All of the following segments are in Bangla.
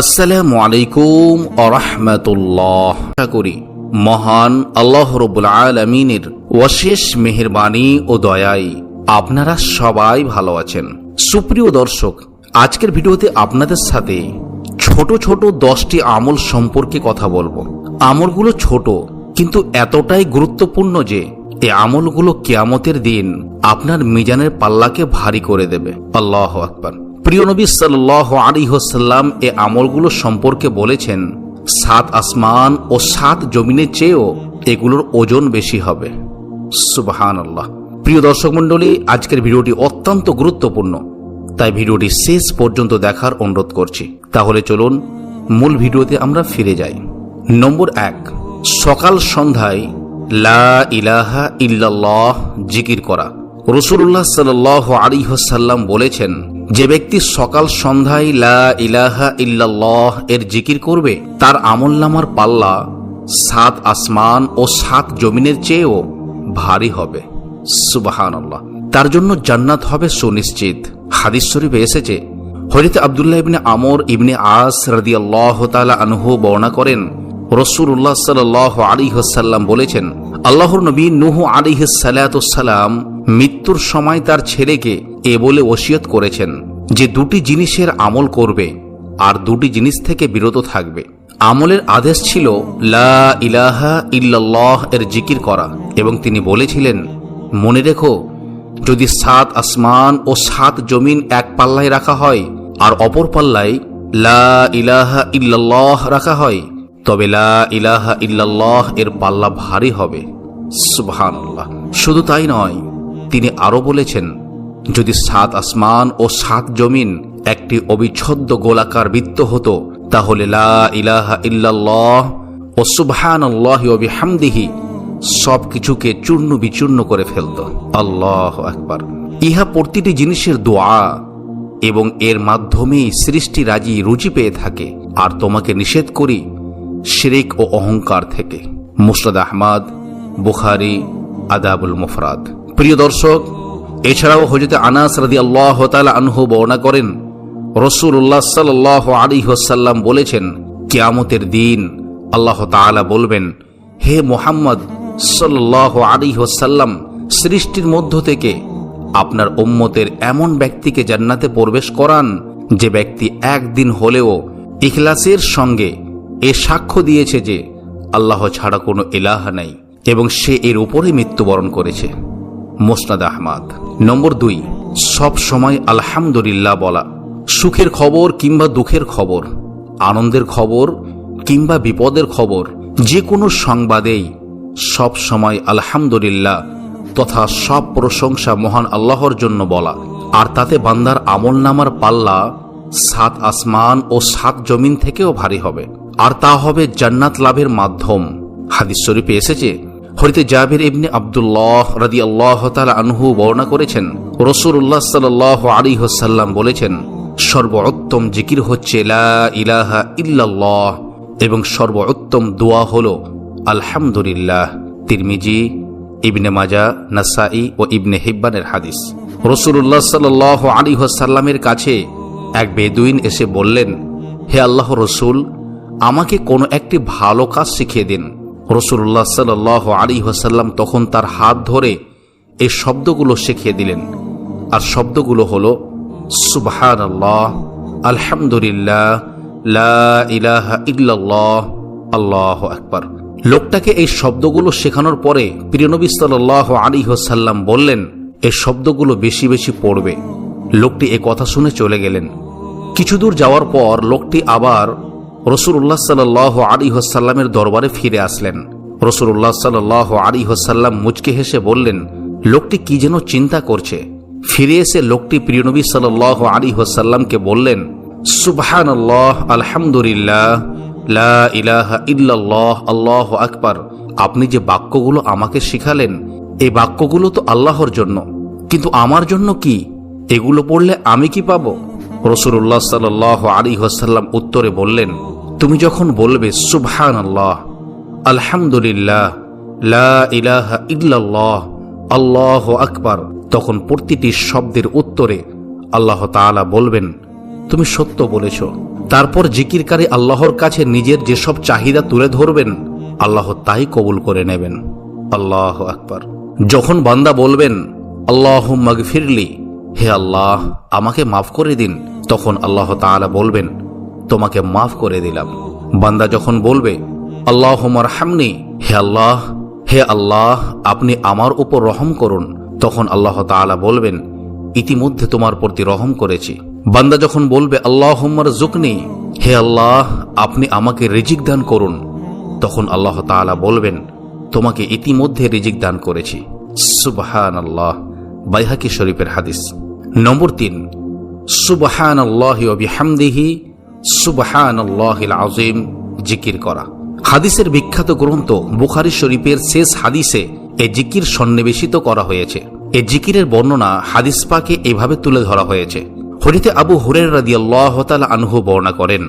আসসালামু আলাইকুম আরহামতুল্লাহ আশা করি মহান আল্লাহ রবুল আলমিনের অশেষ মেহেরবানি ও দয়ায় আপনারা সবাই ভালো আছেন। সুপ্রিয় দর্শক, আজকের ভিডিওতে আপনাদের সাথে ছোট ছোট দশটি আমল সম্পর্কে কথা বলব। আমলগুলো ছোট, কিন্তু এতটাই গুরুত্বপূর্ণ যে এই আমলগুলো কেয়ামতের দিন আপনার মিজানের পাল্লাকে ভারী করে দেবে। আল্লাহ আকবার। প্রিয় নবী সাল্লাহ আলী হোসাল্লাম এ আমলগুলো সম্পর্কে বলেছেন, সাত আসমান ও সাত জমিনের চেয়েও এগুলোর ওজন বেশি হবে। সুবাহান আল্লাহ প্রিয় দর্শক মণ্ডলী, আজকের ভিডিওটি অত্যন্ত গুরুত্বপূর্ণ, তাই ভিডিওটি শেষ পর্যন্ত দেখার অনুরোধ করছি। তাহলে চলুন, মূল ভিডিওতে আমরা ফিরে যাই। নম্বর এক, সকাল সন্ধ্যায় লা ইলাহা ইল্লাল্লাহ জিকির করা। রসুল্লাহ সাল আলী হোসাল্লাম বলেছেন যে ব্যক্তি সকাল সন্ধ্যায় লা ইলাহা ইল্লাল্লাহ এর জিকির করবে, তার আমলনামার পাল্লা সাত আসমান ও সাত জমিনের চেয়েও ভারী হবে। সুবাহান তার জন্য জান্নাত হবে সুনিশ্চিত। হাদিস শরীফে এসেছে হরিত আবদুল্লাহ ইবনে আমর ইবনে আস রাদি আল্লাহ তালা আনহু বর্ণনা করেন রসুল্লাহ সাল আলী হাসাল্লাম বলেছেন, আল্লাহর নবী নুহ আলী সালাম মৃত্যুর সময় তার ছেলেকে এ বলে ওসিয়ত করেছেন যে দুটি জিনিসের আমল করবে আর দুটি জিনিস থেকে বিরত থাকবে। আমলের আদেশ ছিল, লা ইলাহা ইল্লাল্লাহ এর জিকির করা। এবং তিনি বলেছিলেন, মনে রেখো, যদি সাত আসমান ও সাত জমিন এক পাল্লায় রাখা হয় আর অপর পাল্লায় লা ইলাহা ইল্লাল্লাহ রাখা হয়, তবে লা ইলাহা ইল্লাল্লাহ এর পাল্লা ভারী হবে। সুবহানাল্লাহ। শুধু তাই নয় তিনি আরও বলেছেন, যদি সাত আসমান ও সাত জমিন একটি অবিচ্ছদ্য গোলাকার বৃত্ত হতো, তাহলে লা ইলাহা ইল্লাল্লাহ ও সুবহানাল্লাহ ও বিহামদিহি সব কিছুকে চূর্ণ বিচূর্ণ করে ফেলত। আল্লাহ একবার ইহা প্রতিটি জিনিসের দোয়া এবং এর মাধ্যমেই সৃষ্টি রাজি রুচি পেয়ে থাকে। আর তোমাকে নিষেধ করি শিরিক ও অহংকার থেকে। মুসরাদ আহমদ, বুখারি, আদাবুল মুফরাদ। প্রিয় দর্শক, এছাড়াও হজরত আনাস রাদি আল্লাহ আনহু বর্ণনা করেন রসুল্লাহ সাল আলী হোসাল্লাম বলেছেন, কিয়ামতের দিন আল্লাহ তাআলা বলবেন, হে মোহাম্মদ সাল্লাহ আলী হোসাল্লাম সৃষ্টির মধ্য থেকে আপনার উম্মতের এমন ব্যক্তিকে জান্নাতে প্রবেশ করান, যে ব্যক্তি একদিন হলেও ইখলাসের সঙ্গে এ সাক্ষ্য দিয়েছে যে আল্লাহ ছাড়া কোনো এলাহা নাই এবং সে এর উপরে মৃত্যুবরণ করেছে। মোসনাদ আহমাদ। নম্বর দুই, সব সময় আলহামদুলিল্লাহ বলা। সুখের খবর কিংবা দুঃখের খবর, আনন্দের খবর কিংবা বিপদের খবর যে কোনো সংবাদেই সব সময় আলহামদুলিল্লাহ তথা সব প্রশংসা মহান আল্লাহর জন্য বলা। আর তাতে বান্দার আমল নামার পাল্লা সাত আসমান ও সাত জমিন থেকেও ভারী হবে। আর তা হবে জান্নাত লাভের মাধ্যম। হাদিস শরীফে এসেছে হরিতে জাবির ইবনে আবদুল্লাহ রাদি আল্লাহ তালা আনহু বর্ণনা করেছেন রসুল্লাহ সাল আলী হোসাল্লাম বলেছেন, সর্বোত্তম জিকির হচ্ছে ইলাহা ইল্লাল্লাহ এবং সর্বোত্তম দোয়া হল আলহামদুলিল্লাহ। তিরমিজি, ইবনে মাজা নাসাই ও ইবনে হিব্বানের হাদিস। রসুল্লাহ সাল আলী হোসাল্লামের কাছে এক বেদুইন এসে বললেন, হে আল্লাহ রসুল, আমাকে কোনো একটি ভালো কাজ শিখিয়ে দিন। রসুল্লাহ সাল আলী হোসাল্লাম তখন তার হাত ধরে এই শব্দগুলো শিখিয়ে দিলেন। আর শব্দগুলো হল সুবহান আল্লাহ আলহামদুলিল্লাহ ইলাহা ইল্লাল্লাহ, আল্লাহ আকবার। লোকটাকে এই শব্দগুলো শেখানোর পরে প্রিয়নবী সাল আলী হোসাল্লাম বললেন এই শব্দগুলো বেশি বেশি পড়বে। লোকটি এ কথা শুনে চলে গেলেন। কিছু দূর যাওয়ার পর লোকটি আবার রসুল্লাহ সাল আলী হোসাল্লামের দরবারে ফিরে আসলেন। রসুল্লাহ সাল আলী হোসাল্লাম মুচকে হেসে বললেন, লোকটি কি যেন চিন্তা করছে? ফিরে এসে লোকটি প্রিয়নবী সাল আলী হোসাল্লামকে বললেন সুবহান আল্লাহ আলহামদুলিল্লাহ ইল্লাল্লাহ, আল্লাহ আকবার। আপনি যে বাক্যগুলো আমাকে শিখালেন এই বাক্যগুলো তো আল্লাহর জন্য। কিন্তু আমার জন্য কি? এগুলো পড়লে আমি কি পাবো? রসুল্লাহ সাল আলী হাসাল্লাম উত্তরে বললেন তুমি যখন বলবে সুবহান আল্লাহ আলহামদুলিল্লাহ, লা ইলাহা ইল্লাল্লাহ, আল্লাহ আকবার, তখন প্রতিটি শব্দের উত্তরে আল্লাহ তাআলা বলবেন, তুমি সত্য বলেছ। তারপর জিকিরকারী আল্লাহর কাছে নিজের যেসব চাহিদা তুলে ধরবেন, আল্লাহ তাই কবুল করে নেবেন। আল্লাহ আকবার। যখন বান্দা বলবেন আল্লাহ মগফিরলি হে আল্লাহ, আমাকে মাফ করে দিন, তখন আল্লাহ তাআলা বলবেন তোমাকে মাফ করে দিলাম। বান্দা যখন বলবে আল্লাহ হামনি হে আল্লাহ হে আল্লাহ, আপনি আমার উপর রহম করুন, তখন আল্লাহ তাআলা বলবেন, ইতিমধ্যে তোমার প্রতি রহম করেছি। বান্দা যখন বলবে আল্লাহ জুকনি হে আল্লাহ, আপনি আমাকে রিজিক দান করুন, তখন আল্লাহ তাআলা বলবেন, তোমাকে ইতিমধ্যে রিজিক দান করেছি। সুবহান আল্লাহ বাইহাকি শরীফের হাদিস। নম্বর তিন। সুবহান আল্লাহ বিহামদিহি সুবহান আল্লাহিল আজিম জিকির করা। হাদিসের বিখ্যাত গ্রন্থ বুখারি শরীফের শেষ হাদিসে এ জিকির সন্নিবেশিত করা হয়েছে। এ জিকিরের বর্ণনা হাদিস পাকে এভাবে তুলে ধরা হয়েছে। হরিতে আবু হুরের রাদি আল্লাহ আনহু বর্ণনা করেন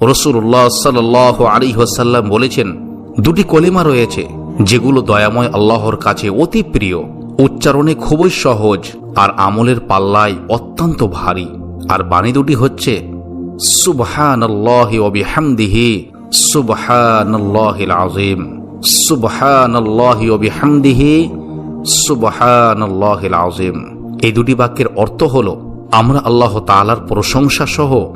রসুল্লাহ সাল আলী ওসাল্লাম বলেছেন, দুটি কলিমা রয়েছে যেগুলো দয়াময় আল্লাহর কাছে অতি প্রিয়। উচ্চারণে খুবই সহজ আর আমলের পাল্লায় অত্যন্ত ভারী। আর বাণী দুটি হচ্ছে এই দুটি বাক্যের অর্থ হল, আমরা আল্লাহ তালার প্রশংসা সহ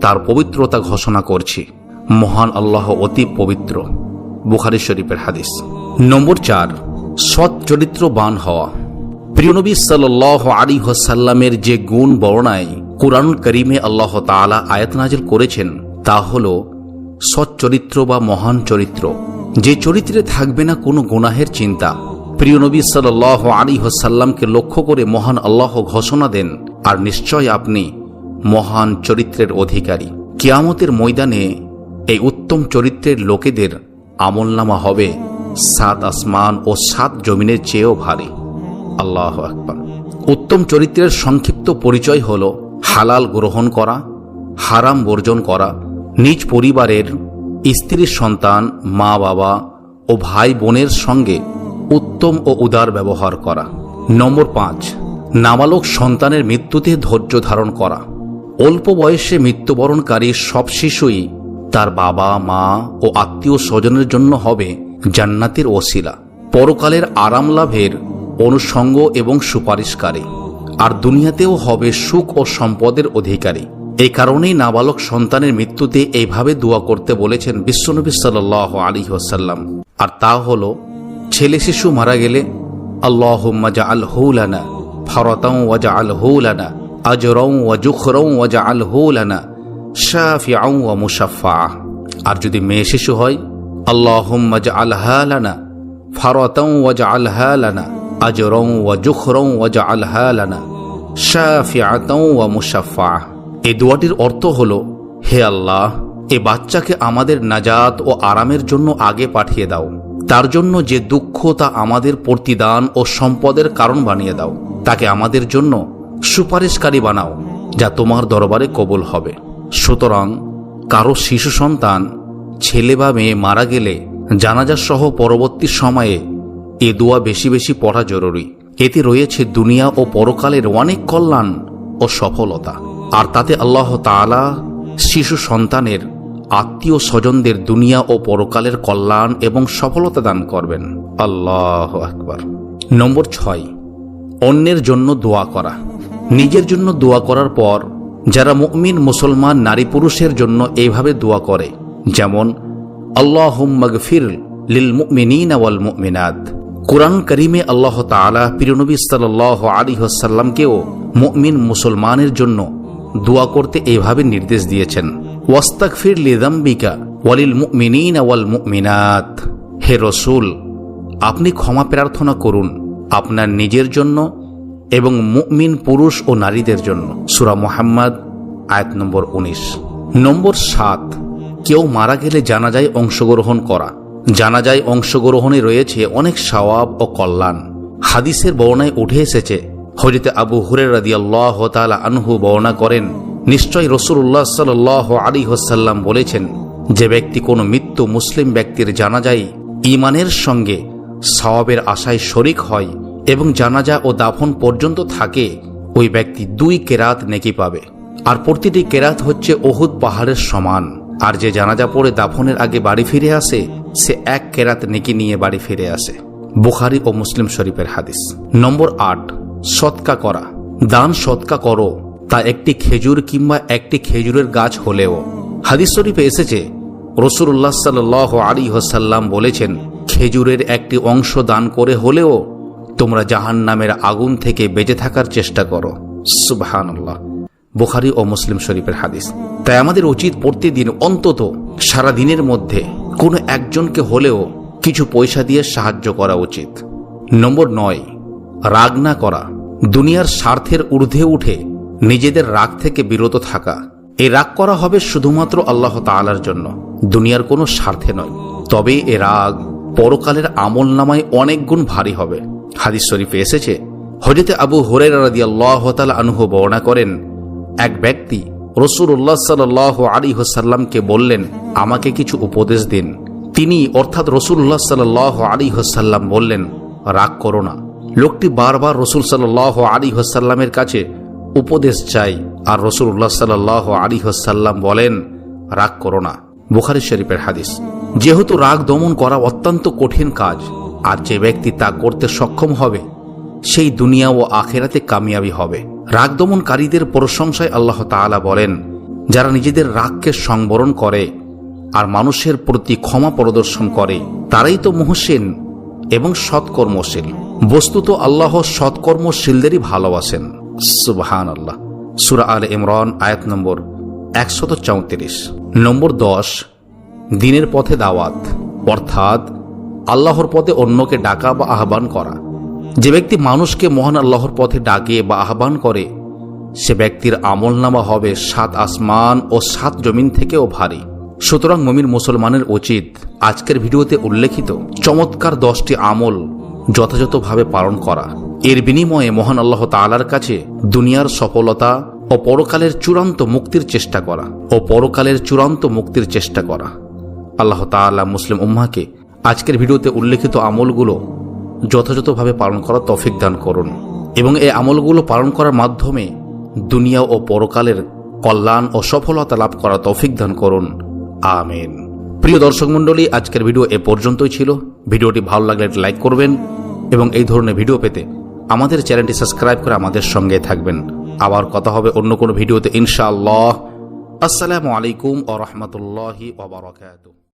তার পবিত্রতা ঘোষণা করছি। মহান আল্লাহ অতি পবিত্র। বুখারি শরীফের হাদিস। নম্বর চার, সৎ চরিত্রবান হওয়া। প্রিয়নবী সাল আলী হোসাল্লামের যে গুণ বর্ণায় কোরআন করিমে আল্লাহ তাআলা আয়াত নাজিল করেছেন, তা হল সৎ চরিত্র বা মহান চরিত্র। যে চরিত্রে থাকবে না কোনো গুনাহের চিন্তা। প্রিয় নবী সাল আলী হোসাল্লামকে লক্ষ্য করে মহান আল্লাহ ঘোষণা দেন, আর নিশ্চয় আপনি মহান চরিত্রের অধিকারী। কিয়ামতের ময়দানে এই উত্তম চরিত্রের লোকেদের আমলনামা হবে সাত আসমান ও সাত জমিনের চেয়েও ভারী। আল্লাহ আকবর। উত্তম চরিত্রের সংক্ষিপ্ত পরিচয় হল হালাল গ্রহণ করা, হারাম বর্জন করা, নিজ পরিবারের স্ত্রীর সন্তান, মা বাবা ও ভাই বোনের সঙ্গে উত্তম ও উদার ব্যবহার করা। নম্বর পাঁচ, নাবালক সন্তানের মৃত্যুতে ধৈর্য ধারণ করা। অল্প বয়সে মৃত্যুবরণকারী সব শিশুই তার বাবা, মা ও আত্মীয় স্বজনের জন্য হবে জান্নাতের ওসিলা। পরকালের আরাম লাভের অনুষঙ্গ এবং সুপারিশকারী। আর দুনিয়াতেও হবে সুখ ও সম্পদের অধিকারী। এই কারণেই নাবালক সন্তানের মৃত্যুতে এইভাবে দোয়া করতে বলেছেন বিশ্বনবী সাল আলী ওসাল্লাম আর তা হল, ছেলে শিশু মারা গেলে আল্লাহ মাজা আল হৌলানা ফরতাও ওয়াজা আল হৌলানা ওয়া জুখরৌ ওয়াজা আল হৌলানা শাফিআউ ওয়া মুসাফা আর যদি মেয়ে শিশু হয়, আল্লাহুম্মা জাআলহা লানা ফারাতাও ওয়াজআলহা লানা আজরৌ ওয়া জুখরৌ ওয়াজআলহা লানা শাফিআতাও ওয়া মুসাফা এই দোয়াটির অর্থ হল, হে আল্লাহ, এ বাচ্চাকে আমাদের নাজাত ও আরামের জন্য আগে পাঠিয়ে দাও। তার জন্য যে দুঃখ তা আমাদের প্রতিদান ও সম্পদের কারণ বানিয়ে দাও। তাকে আমাদের জন্য সুপারিশকারী বানাও, যা তোমার দরবারে কবুল হবে। সুতরাং কারও শিশু সন্তান, ছেলে বা মেয়ে মারা গেলে জানাজা সহ পরবর্তী সময়ে এ দোয়া বেশি বেশি পড়া জরুরি। এতে রয়েছে দুনিয়া ও পরকালের অনেক কল্যাণ ও সফলতা। আর তাতে আল্লাহ তাআলা শিশু সন্তানের, আত্মীয় স্বজনদের দুনিয়া ও পরকালের কল্যাণ এবং সফলতা দান করবেন। আল্লাহ আকবার। নম্বর ছয়, অন্যের জন্য দোয়া করা। নিজের জন্য দোয়া করার পর যারা মুমিন, মুসলমান, নারী পুরুষের জন্য এইভাবে দোয়া করে, যেমন আল্লাহ মগফির লিল মুমিনিন ওয়াল কোরআন করিমে আল্লাহ তাআলা পিরনবী সাল্লাল্লাহু আলাইহি ওয়াসাল্লামকেও মুমিন মুসলমানের জন্য দোয়া করতে এভাবে নির্দেশ দিয়েছেন। ওয়াস্তাগফির লিযামবিকা ওয়ালিল মুমিনিন ওয়াল মুমিনাত। হে রসুল, আপনি ক্ষমা প্রার্থনা করুন আপনার নিজের জন্য এবং মুমিন পুরুষ ও নারীদের জন্য। সুরা মোহাম্মদ, আয়াত নম্বর উনিশ। নম্বর সাত, কেউ মারা গেলে জানাজায় অংশগ্রহণ করা। জানাজায় অংশগ্রহণে রয়েছে অনেক সওয়াব ও কল্যাণ। হাদিসের বর্ণায় উঠে এসেছে হজরতে আবু হুরের রাদি আল্লাহ তালা আনহু বর্ণনা করেন, নিশ্চয় রসুল্লাহ সাল আলী হোসাল্লাম বলেছেন, যে ব্যক্তি কোনো মৃত্যু মুসলিম ব্যক্তির জানাজাই ইমানের সঙ্গে সওয়াবের আশায় শরিক হয় এবং জানাজা ও দাফন পর্যন্ত থাকে, ওই ব্যক্তি দুই কেরাত নেকি পাবে। আর প্রতিটি কেরাত হচ্ছে ওহুদ পাহাড়ের সমান। আর যে জানাজা পড়ে দাফনের আগে বাড়ি ফিরে আসে সে এক কেরাত নেকি নিয়ে বাড়ি ফিরে আসে। বুখারি ও মুসলিম শরীফের হাদিস। নম্বর আট, সৎকা করা। দান সৎকা করো, তা একটি খেজুর কিংবা একটি খেজুরের গাছ হলেও। হাদিস শরীফে এসেছে রসুল্লাহ সাল আলী হোসাল্লাম বলেছেন, খেজুরের একটি অংশ দান করে হলেও তোমরা জাহান নামের আগুন থেকে বেঁচে থাকার চেষ্টা করো। সুবাহান্লাহ বুখারি ও মুসলিম শরীফের হাদিস। তাই আমাদের উচিত প্রতিদিন অন্তত সারা দিনের মধ্যে কোনো একজনকে হলেও কিছু পয়সা দিয়ে সাহায্য করা উচিত। নম্বর নয়, রাগ না করা। দুনিয়ার স্বার্থের ঊর্ধ্বে উঠে নিজেদের রাগ থেকে বিরত থাকা। এই রাগ করা হবে শুধুমাত্র আল্লাহ তাআলার জন্য। দুনিয়ার কোনো স্বার্থে নয়। তবে এ রাগ পরকালের আমল নামায় অনেক গুণ ভারী হবে। হাদিস শরীফে এসেছে হজরতে আবু হরের রাদি আল্লাহ আনুহ বর্ণনা করেন, এক ব্যক্তি রসুল্লাহ সাল আলী হোসাল্লামকে বললেন, আমাকে কিছু উপদেশ দিন। তিনি অর্থাৎ রসুল্লাহ সাল আলী হোসাল্লাম বললেন, রাগ করো না। লোকটি বারবার রসুল সাল আলী হোসাল্লামের কাছে উপদেশ চাই আর রসুল্লাহ সাল আলী হোসাল্লাম বলেন, রাগ করো না। বুখারি শরীফের হাদিস। যেহেতু রাগ দমন করা অত্যন্ত কঠিন কাজ, আর যে ব্যক্তি তা করতে সক্ষম হবে, সেই দুনিয়া ও আখেরাতে কামিয়াবি হবে। রাগ দমনকারীদের প্রশংসায় আল্লাহ তাআলা বলেন, যারা নিজেদের রাগকে সংবরণ করে আর মানুষের প্রতি ক্ষমা প্রদর্শন করে, তারাই তো মহসিন এবং সৎকর্মশীল। বস্তুত আল্লাহ সৎকর্মশীলদেরই ভালোবাসেন। সুবহান আল্লাহ সুরা আল ইমরান, আয়াত নম্বর একশত চৌত্রিশ। নম্বর দশ, দিনের পথে দাওয়াত, অর্থাৎ আল্লাহর পথে অন্যকে ডাকা বা আহ্বান করা। যে ব্যক্তি মানুষকে মহান আল্লাহর পথে ডাকে বা আহ্বান করে, সে ব্যক্তির আমল নামা হবে সাত আসমান ও সাত জমিন থেকেও ভারী। সুতরাং মমির মুসলমানের উচিত আজকের ভিডিওতে উল্লেখিত চমৎকার দশটি আমল যথাযথভাবে পালন করা। এর বিনিময়ে মহান আল্লাহ তাআলার কাছে দুনিয়ার সফলতা ও পরকালের চূড়ান্ত মুক্তির চেষ্টা করা ও পরকালের চূড়ান্ত মুক্তির চেষ্টা করা। আল্লাহ তাআলা মুসলিম উম্মাকে আজকের ভিডিওতে উল্লেখিত আমলগুলো যথাযথভাবে পালন করার তফিক দান করুন। এবং এই আমলগুলো পালন করার মাধ্যমে দুনিয়া ও পরকালের কল্যাণ ও সফলতা লাভ করার তৌফিক দান করুন। আমিন। প্রিয় দর্শক মণ্ডলী, আজকের ভিডিও এ পর্যন্তই ছিল। ভিডিওটি ভালো লাগলে লাইক করবেন এবং এই ধরনের ভিডিও পেতে আমাদের চ্যানেলটি সাবস্ক্রাইব করে আমাদের সঙ্গে থাকবেন। আবার কথা হবে অন্য কোনো ভিডিওতে, ইনশাআল্লাহ। আসসালামু আলাইকুম ও রহমতুল্লাহি